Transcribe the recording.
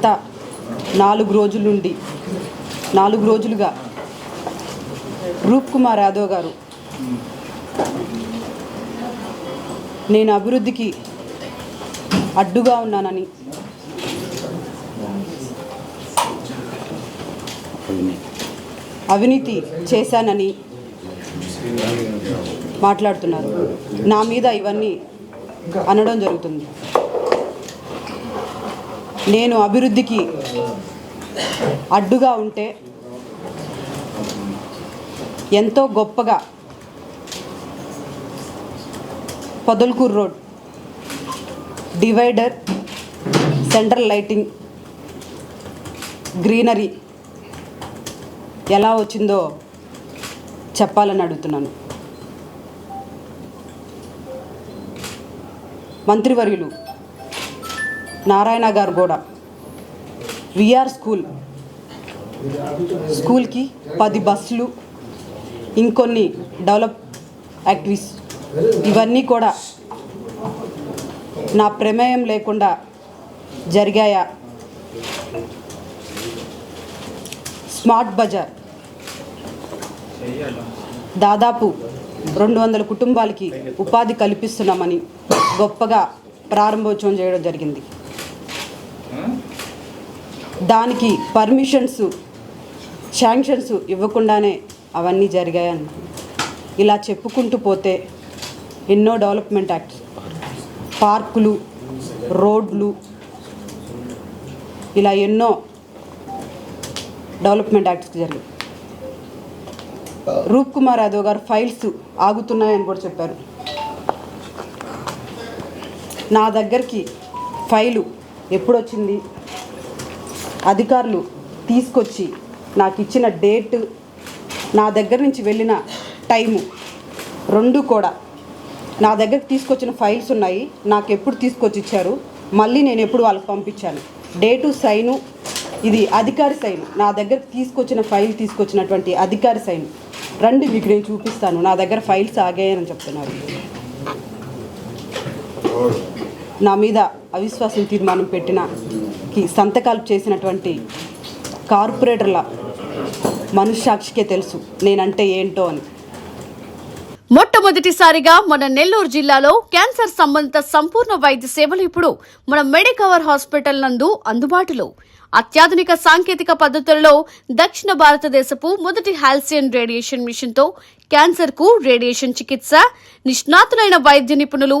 గత నాలుగు రోజుల నుండి నాలుగు రోజులుగా రూప్ కుమార్ యాదవ్ గారు నేను అభివృద్ధికి అడ్డుగా ఉన్నానని అవినీతి చేశానని మాట్లాడుతున్నారు. నా మీద ఇవన్నీ అనడం జరుగుతుంది. నేను అభివృద్ధికి అడ్డుగా ఉంటే ఎంతో గొప్పగా Podalakur road divider central lighting greenery ఎలా వచ్చిందో చెప్పాలని అడుగుతున్నాను. మంత్రివర్యులు నారాయణ గారు కూడా. VR school. స్కూల్కి పది బస్సులు ఇంకొన్ని డెవలప్ యాక్టివిస్. ఇవన్నీ కూడా నా ప్రమేయం లేకుండా జరిగాయా? Smart Bazaar. దాదాపు రెండు వందల కుటుంబాలకి ఉపాధి కల్పిస్తున్నామని గొప్పగా ప్రారంభోత్సవం చేయడం జరిగింది. దానికి పర్మిషన్స్ శాంక్షన్స్ ఇవ్వకుండానే అవన్నీ జరిగాయని. ఇలా చెప్పుకుంటూ పోతే ఎన్నో డెవలప్మెంట్ యాక్ట్స్ పార్కులు రోడ్లు ఇలా ఎన్నో డెవలప్మెంట్ యాక్ట్స్ జరిగాయి. రూప్ కుమార్ యాదవ్ గారు ఫైల్స్ ఆగుతున్నాయని కూడా చెప్పారు. నా దగ్గరికి ఫైలు ఎప్పుడు వచ్చింది అధికారులు తీసుకొచ్చి నాకు ఇచ్చిన డేట్ నా దగ్గర నుంచి వెళ్ళిన టైము రెండు కూడా. నా దగ్గరకు తీసుకొచ్చిన ఫైల్స్ ఉన్నాయి నాకు ఎప్పుడు తీసుకొచ్చి ఇచ్చారు మళ్ళీ నేను ఎప్పుడు వాళ్ళకి పంపించాను. డేటు సైను ఇది అధికారి సైన్. నా దగ్గర తీసుకొచ్చిన ఫైల్ తీసుకొచ్చినటువంటి అధికారి సైన్. రండి మీకు నేను చూపిస్తాను. నా దగ్గర ఫైల్స్ ఆగాయని చెప్తున్నారు. నా మీద అవిశ్వాసం తీర్మానం పెట్టిన కి సంతకాలు చేసినటువంటి కార్పొరేటర్ల మనుష్యాక్షికే తెలుసు నేనంటే ఏంటో అని. మొట్టమొదటిసారిగా మన నెల్లూరు జిల్లాలో క్యాన్సర్ సంబంధిత సంపూర్ణ వైద్య సేవలు ఇప్పుడు మన మెడికవర్ హాస్పిటల్ నందు అందుబాటులో. అత్యాధునిక సాంకేతిక పద్ధతుల్లో దక్షిణ భారతదేశపు మొదటి హాల్సియన్ రేడియేషన్ మిషన్తో క్యాన్సర్కు రేడియేషన్ చికిత్స నిష్ణాతులైన వైద్య నిపుణులు